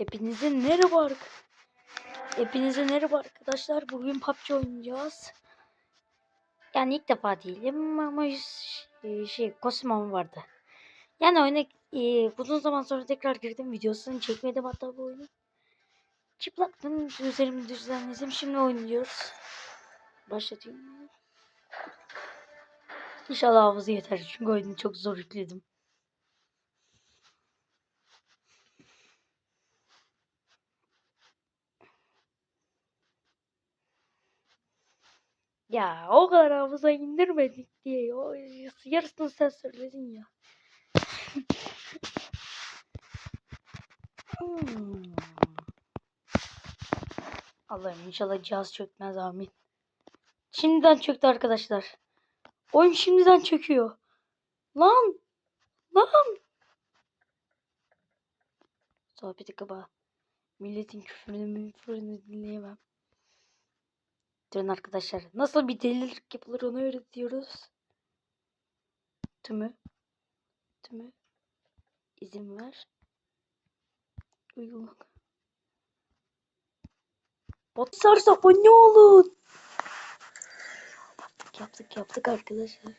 Hepinize merhaba ark- Hepinize merhaba arkadaşlar. Bugün PUBG oynayacağız. Yani ilk defa değilim ama şey, şey kostümüm vardı. Yani oyuna e, uzun zaman sonra tekrar girdim. Videosunu çekmedim hatta bu oyunu. Çıplaktım. Üzerimi düzenledim. Şimdi oynuyoruz. Başlatıyorum. İnşallah hafıza yeter. Çünkü oyunu çok zor yükledim. Ya o kadar hafıza indirmedik diye. O, yarısını sen söyledin ya. Hmm. Allah'ım inşallah cihaz çökmez amin. Şimdiden çöktü arkadaşlar. Oyun şimdiden çöküyor. Lan! Lan! Sohbeti kaba. Milletin küfürünü müfürünü dinleyemem. Durun arkadaşlar. Nasıl bir delilik yapılır onu öğretiyoruz. Tümü. Tümü. İzin ver. Uygulama. Bot sarsa abone olun. Yaptık yaptık arkadaşlar.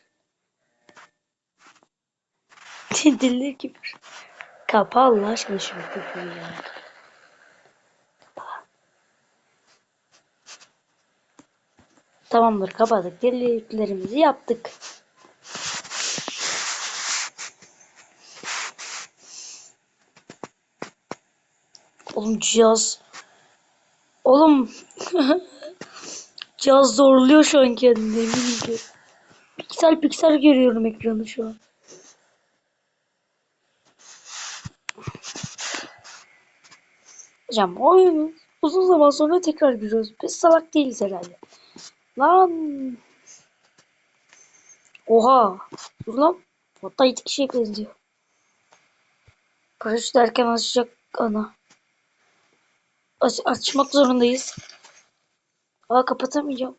delilik gibi. Kapa Allah aşkına şu mikrofonu ya. Tamamdır kapadık. Deliliklerimizi yaptık. Oğlum cihaz. Oğlum. cihaz zorluyor şu an kendini eminim ki. Piksel piksel görüyorum ekranı şu an. Hocam oyunu uzun zaman sonra tekrar giriyoruz. Biz salak değiliz herhalde. Lan. Oha. Dur lan. Hatta iki kişiye benziyor. Paraşüt derken açacak ana. Aç açmak zorundayız. Aa kapatamayacağım.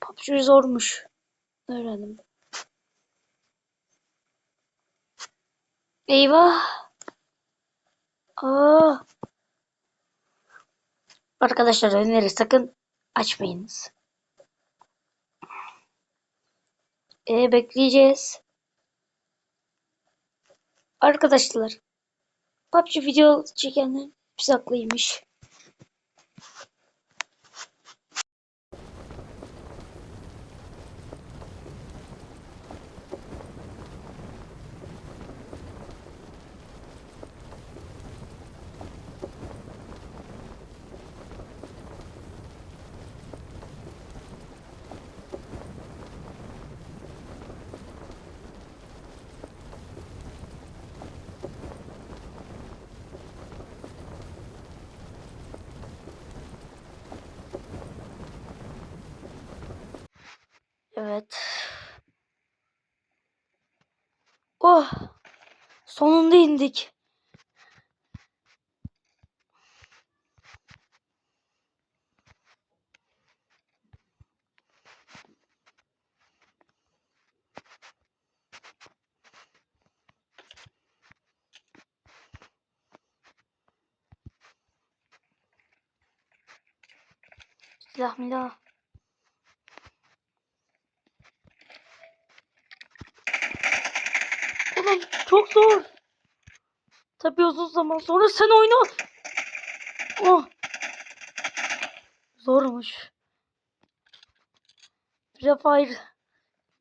PUBG zormuş. Öğrendim. Eyvah. Aa. Arkadaşlar öneri sakın açmayınız. E bekleyeceğiz. Arkadaşlar PUBG video çekenler biz haklıymış. Evet. Oh! Sonunda indik. Silah milah. Oğlum çok zor. Tabii uzun zaman sonra sen oyna. Oh. Zormuş. Free Fire.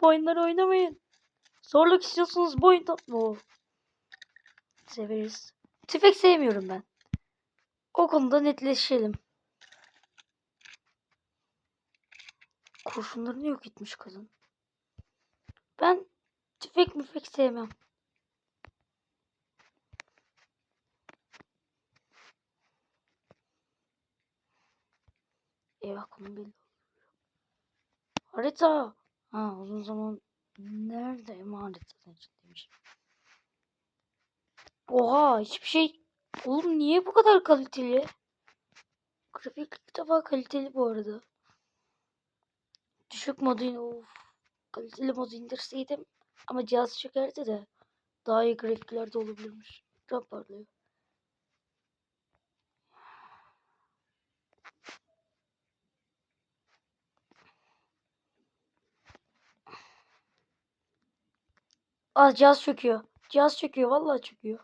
Bu oyunları oynamayın. Zorluk istiyorsunuz bu oyunda. Oh. Severiz. Tüfek sevmiyorum ben. O konuda netleşelim. Kurşunlarını yok etmiş kadın. Ben tüfek müfek sevmem. Konu belli. Harita. Ha uzun zaman nerede emanet içindeymiş. Oha hiçbir şey. Oğlum niye bu kadar kaliteli? Grafik ilk defa kaliteli bu arada. Düşük modu of. Kaliteli modu indirseydim ama cihaz çökerdi de daha iyi grafiklerde olabilirmiş. Çok Aa cihaz çöküyor. Cihaz çöküyor. Vallahi çöküyor.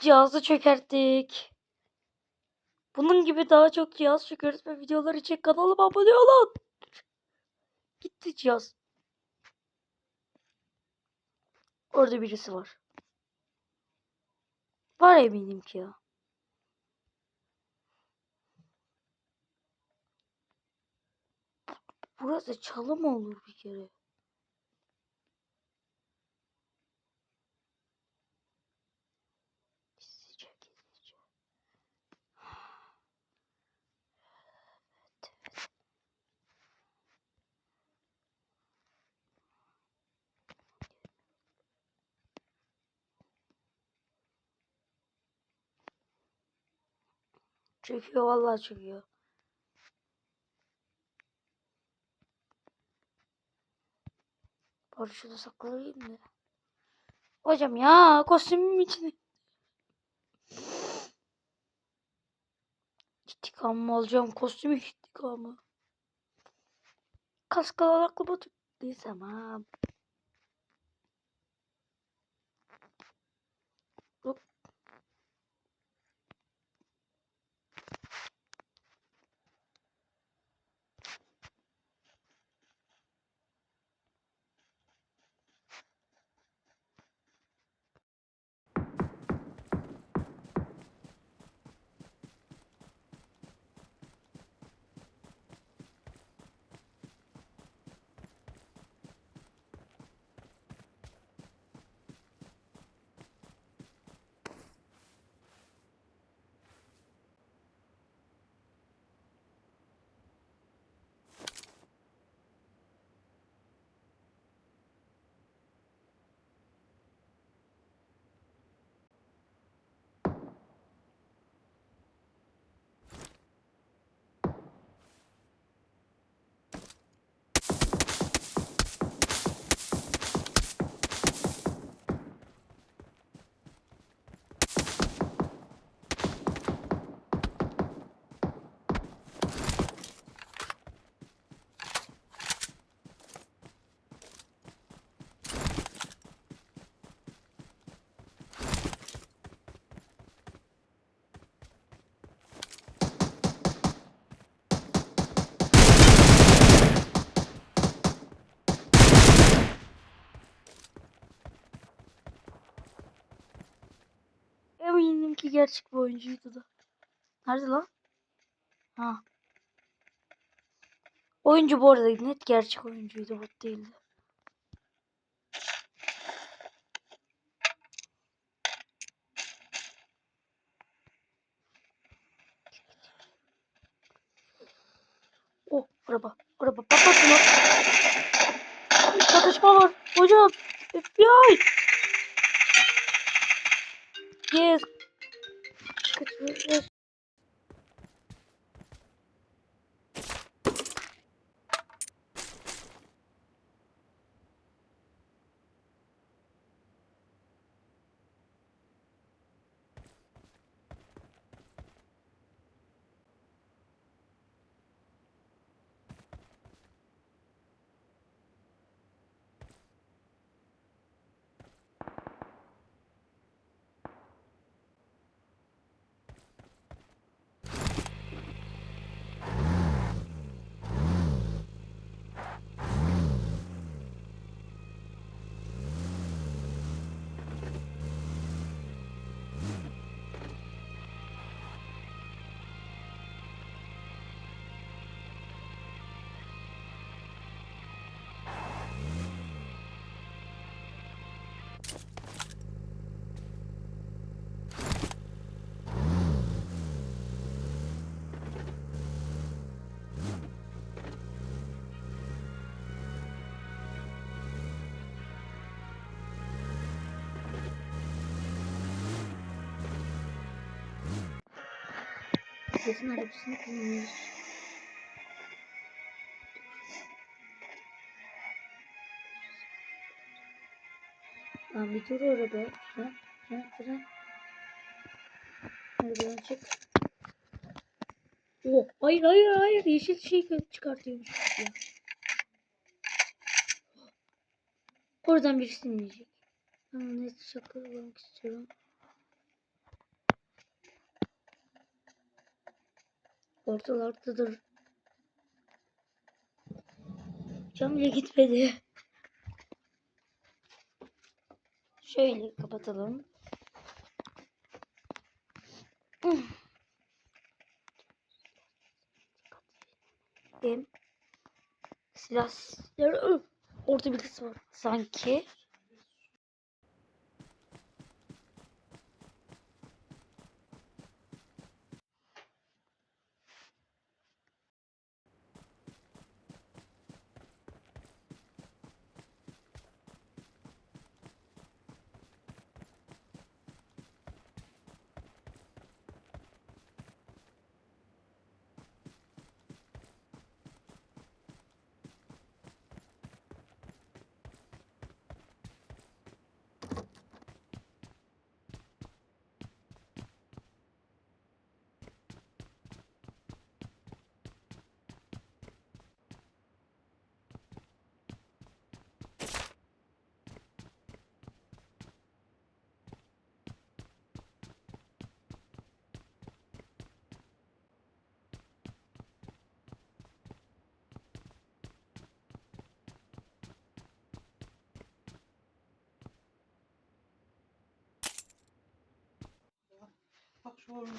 Cihazı çökerttik. Bunun gibi daha çok cihaz çöküyoruz ve videolar için kanalıma abone olun. Gitti cihaz. Orada birisi var. Var eminim ki ya. Burası çalı mı olur bir kere? Çöküyor vallahi çöküyor. Bari şunu saklayayım da. Hocam ya kostümüm içine. İntikamımı alacağım kostümü intikamı. Kaskalı aklıma tuttu. Tamam. Eminim ki gerçek bir oyuncuydu da. Nerede lan? Ha. Oyuncu bu arada net gerçek oyuncuydu bot değildi. Oh araba araba patlatın lan. Çatışma var hocam. FBI. Yes. Kesin arabasını kullanıyoruz. Lan bir dur araba. Fren, fren, fren. Arabadan çık. Oh, hayır hayır hayır yeşil şey çıkartıyormuş ya. Oradan birisi inecek. Ben net çakılmak istiyorum. Ortalardadır. Cam bile gitmedi. Şöyle kapatalım. Silah silahları orada birisi var sanki. Bak şu oyunda.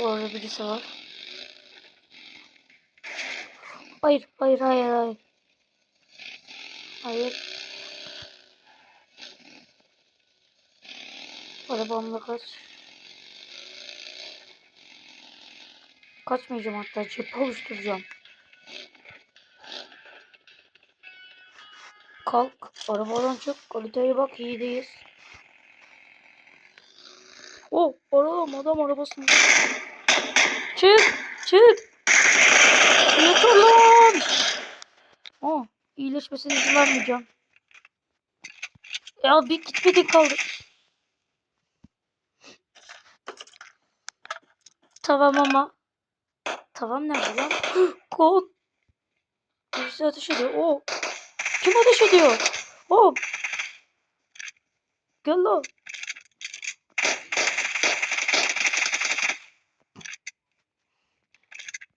Orada birisi var. Hayır, hayır, hayır, hayır. Hayır. Arabamla kaç. Kaçmayacağım hatta cephe oluşturacağım. Kalk. Arabadan çık. Haritaya bak iyideyiz. Oh adam adam arabasında. Çık çık. Yeter lan. Oh iyileşmesine izin vermeyeceğim. Ya bir gitmedi kaldı. Tamam ama. Tamam nerede lan? Kon. Birisi ateş ediyor. Oo. Kim ateş ediyor? Oo. Gel lan.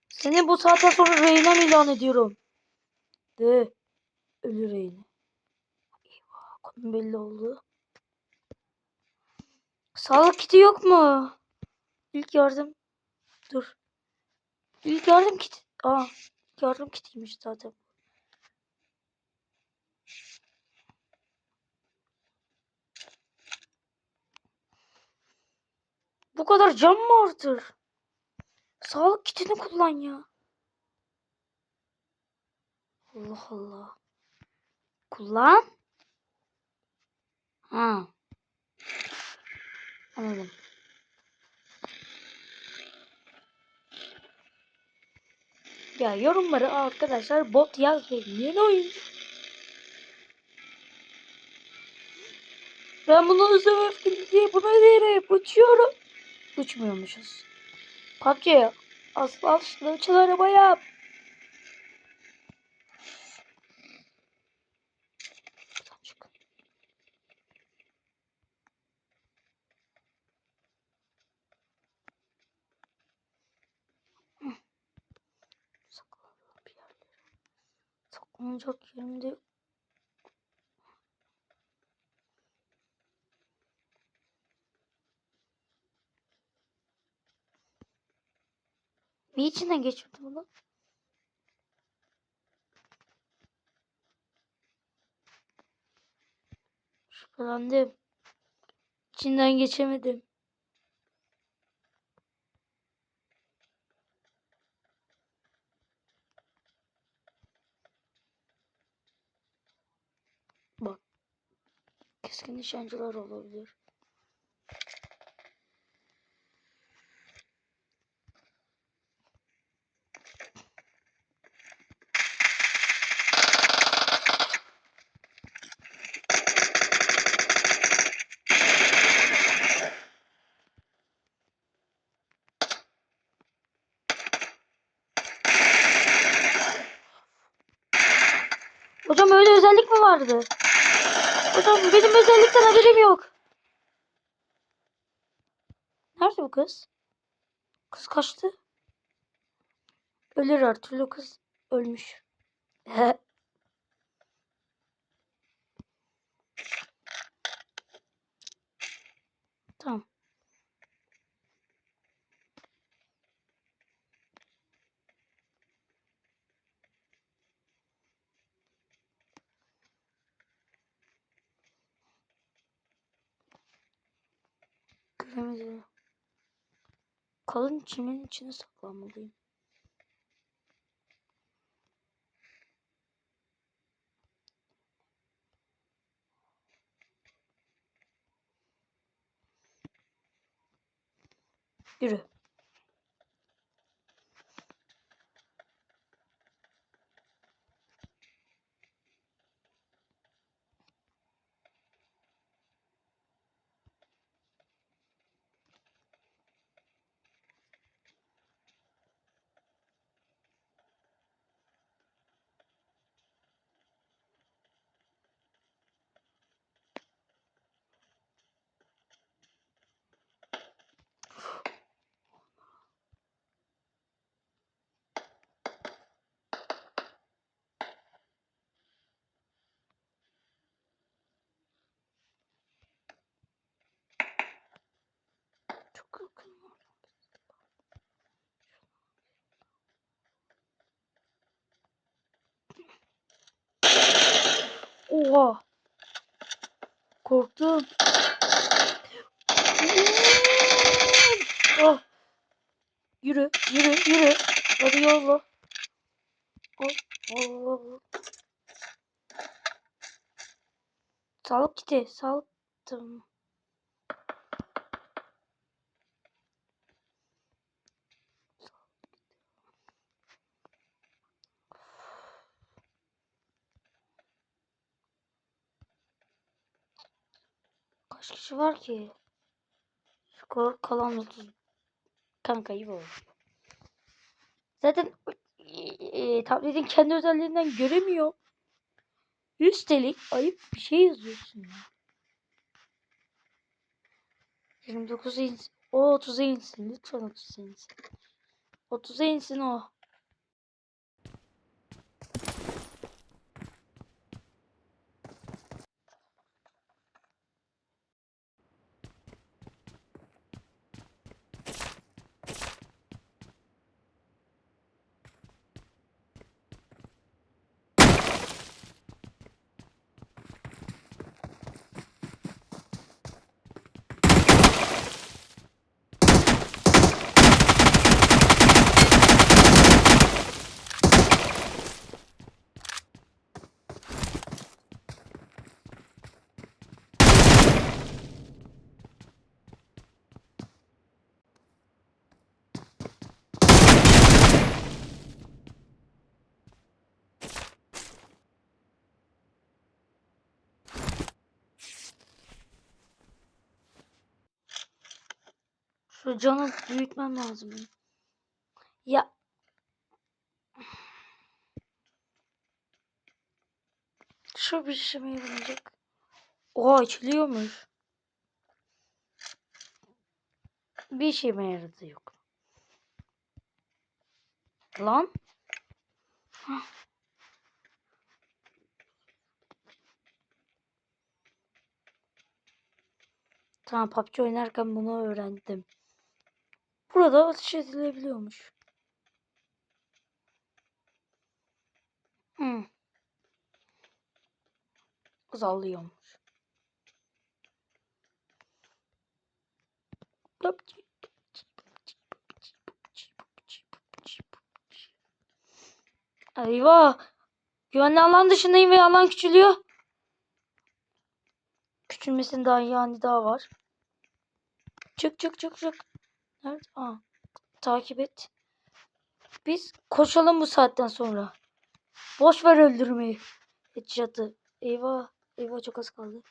Seni bu saatten sonra reynem ilan ediyorum. De. Ölü reyne. Eyvah. Konum belli oldu. Sağlık kiti yok mu? İlk yardım. Dur. İlk yardım kiti. Aa. Yardım kitiymiş zaten. Bu kadar cam mı artır? Sağlık kitini kullan ya. Allah Allah. Kullan. Ha. Anladım. Ya yorumları arkadaşlar bot yazmayın. Yeni oyuncu. Ben bunu hızlı öfkeli diye buna diyerek uçuyorum. Uçmuyormuşuz. PUBG asfaltlı uçan araba. Buradan çık. Hı. Saklanalım bir yerlere. Saklanacak yerim de yok. Bir içinden geçmedi bunu. Şüphelendim. İçinden geçemedim. keskin nişancılar olabilir. Hocam öyle özellik mi vardı? Hocam benim özellikten haberim yok. Nerede bu kız? Kız kaçtı. Ölür her türlü kız. Ölmüş. tamam. Göremedim. Kalın çimin içine saklanmalıyım. Yürü. Çok yakın. Oha. Korktum. Oh. Yürü, yürü, yürü. Hadi yolla. Oh, oh, oh. Sağlık kiti, sağlık. Kişi var ki? Skor kalan 30. Kanka iyi oldu. Zaten e, tabletin kendi özelliğinden göremiyor. Üstelik ayıp bir şey yazıyorsun ya. 29 insin. O 30'a insin. Lütfen 30'a insin. 30'a insin o. Şu canı büyütmem lazım. Ya. Şu bir işime yarayacak. Oha açılıyormuş. Bir işime yaradı yok. Lan. Hah. Tamam PUBG oynarken bunu öğrendim. Burada ateş edilebiliyormuş. Hmm. Azalıyormuş. Eyvah. Güvenli alan dışındayım ve alan küçülüyor. Küçülmesinin daha yani daha var. Çık çık çık çık. Nerede? Aa, takip et. Biz koşalım bu saatten sonra. Boş ver öldürmeyi. Headshot'ı. Eyvah. Eyvah çok az kaldı.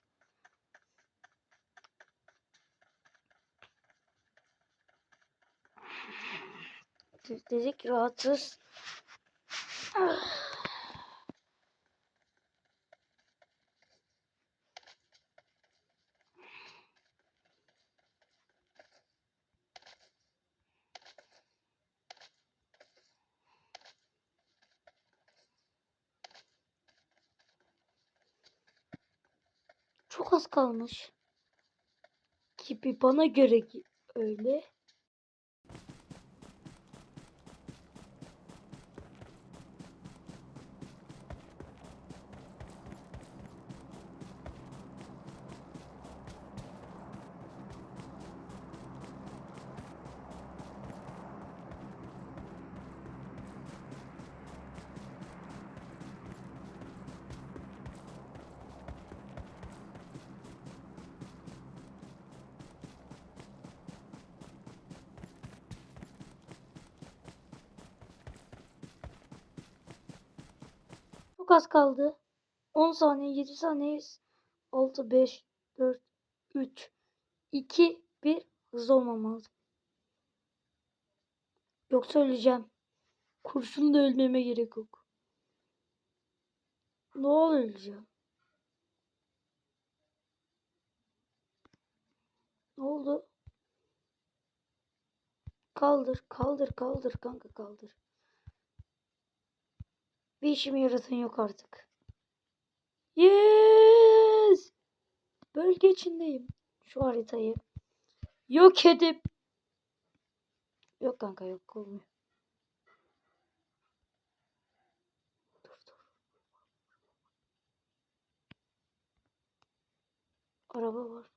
De- Dedik rahatız. Çok az kalmış. Gibi bana göre öyle. Çok az kaldı. 10 saniye, 7 saniye, 6, 5, 4, 3, 2, 1. Hızlı olmam lazım. Yoksa öleceğim. Kurşun da ölmeme gerek yok. Ne öleceğim. Ne oldu? Kaldır, kaldır, kaldır kanka kaldır. Bir işime yaratan yok artık. Yes! Bölge içindeyim. Şu haritayı yok edip Yok kanka yok olmuyor. Dur dur. Araba var.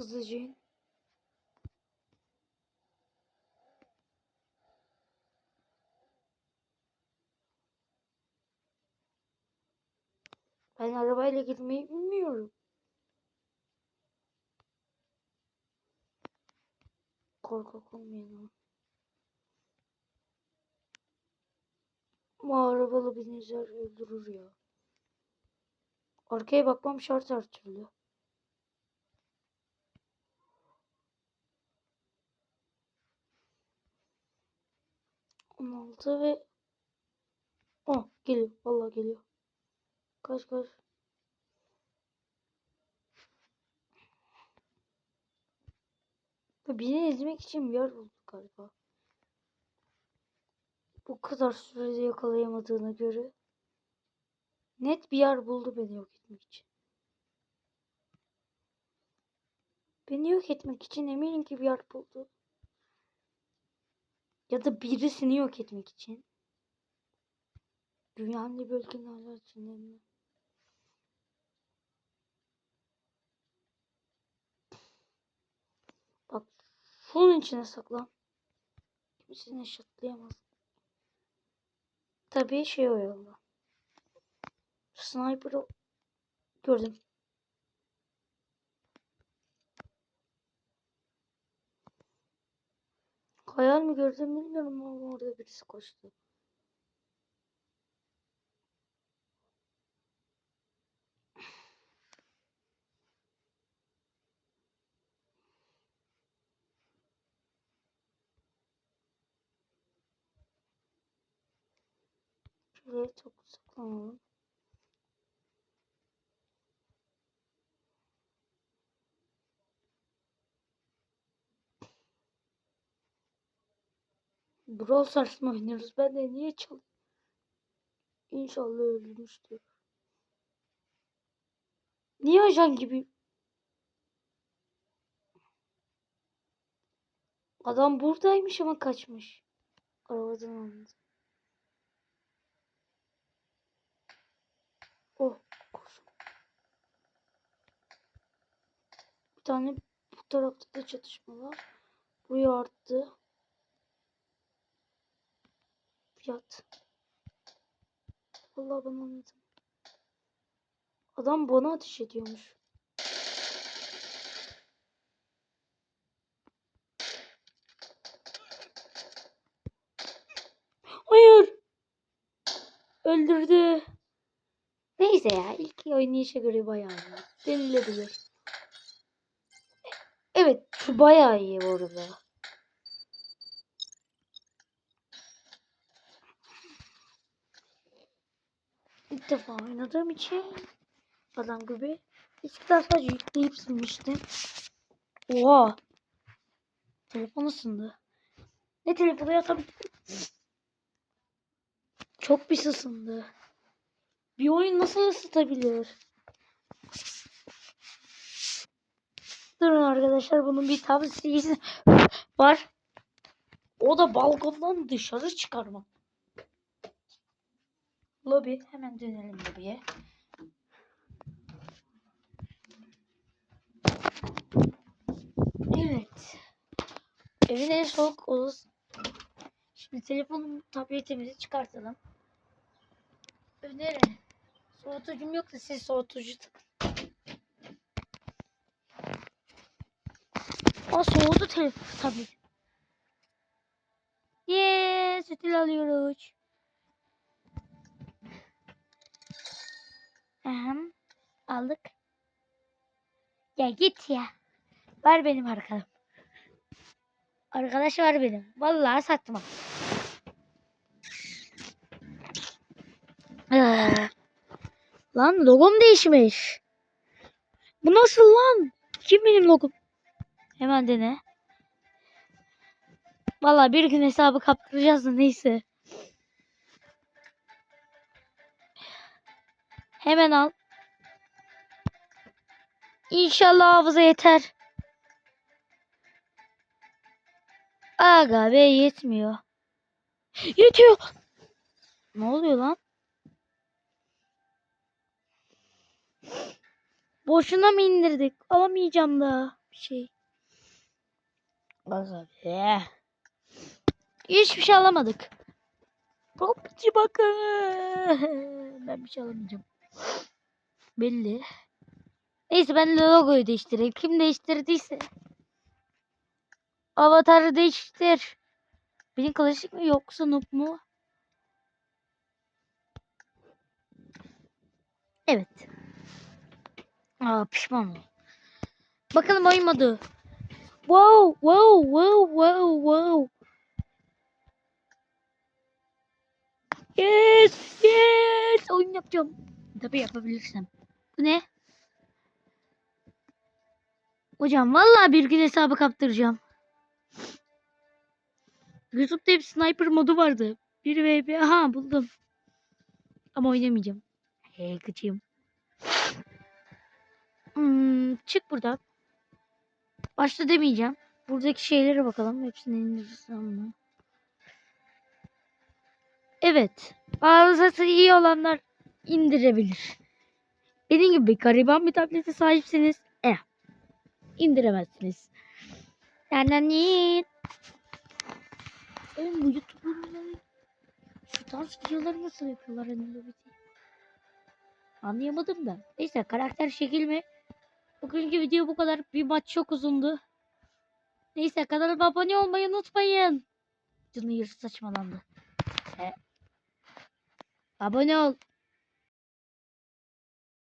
Hızlıca in. Ben arabayla gitmeyi bilmiyorum. Korkak olmayalım. Ama arabalı biniciler öldürür ya. Arkaya bakmam şart her. On altı ve Oh geliyor. Vallahi geliyor. Kaç kaç. Beni ezmek için bir yer bulduk galiba. Bu kadar sürede yakalayamadığına göre net bir yer buldu beni yok etmek için. Beni yok etmek için eminim ki bir yer buldu. Ya da birisini yok etmek için. Dünyanın bölgenin hala içinde mi? Bak şunun içine saklan. Kimsenin eşitlayamaz. Tabii şey o yolda. Sniper'ı gördüm. Hayal mi gördüm bilmiyorum ama orada birisi koştu. Şuraya çok saklanalım. Brawl Stars mı oynuyoruz? Ben de niye çal... İnşallah ölmüştür. Niye ajan gibi? Adam buradaymış ama kaçmış. Arabadan alındı. Oh koş. Bir tane bu tarafta da çatışma var. Buraya arttı. Fiyat. Vallahi ben anladım. Adam bana ateş ediyormuş. Hayır. Öldürdü. Neyse ya ilk oynayışa göre bayağı iyi. Denilebilir. Evet şu bayağı iyi bu İlk defa oynadığım için adam gibi eskiden sadece yükleyip silmiştim. Oha. Telefon ısındı. Ne telefonu ya tabii. Çok pis ısındı. Bir oyun nasıl ısıtabilir? Durun arkadaşlar bunun bir tavsiyesi var. O da balkondan dışarı çıkarmak. Lobi. Hemen dönelim lobiye. Evet. Evin en soğuk odası. Şimdi telefonum, tabletimizi çıkartalım. Öneri. Soğutucum yok da siz soğutucu takın. Aa soğudu telefon tablet. Yes, ödül alıyoruz. Ahem, aldık. Ya git ya. Ver benim arkadaşım. Arkadaş var benim. Vallahi satmam. Ah. Lan logom değişmiş. Bu nasıl lan? Kim benim logom? Hemen dene. Vallahi bir gün hesabı kaptıracağız da neyse. Hemen al. İnşallah hafıza yeter. Aga be yetmiyor. Yetiyor. Ne oluyor lan? Boşuna mı indirdik? Alamayacağım da bir şey. Aga be. Hiçbir şey alamadık. Topçu bakın. Ben bir şey alamayacağım. Belli. Neyse ben logoyu değiştireyim. Kim değiştirdiyse. Avatarı değiştir. Benim klasik mi yoksa noob mu? Evet. Aa pişman oldum. Bakalım oyun modu. Wow, wow, wow, wow, wow. Yes, yes. Oyun yapacağım. Tabii yapabilirsem. Bu ne? Hocam vallahi bir gün hesabı kaptıracağım. YouTube'da hep sniper modu vardı. 1 vp aha buldum. Ama oynamayacağım. Hey gıcığım. Hmm, çık buradan. Başta demeyeceğim. Buradaki şeylere bakalım. Hepsini indirirsem mı? Evet. Arızası iyi olanlar indirebilir. Benim gibi gariban bir tablete sahipseniz eh, indiremezsiniz. Yani Oğlum bu YouTuber'ları şu tarz videoları nasıl yapıyorlar hani bir şey? Anlayamadım da. Neyse karakter şekil mi? Bugünkü video bu kadar. Bir maç çok uzundu. Neyse kanalıma abone olmayı unutmayın. Canı yarısı saçmalandı. He. Abone ol.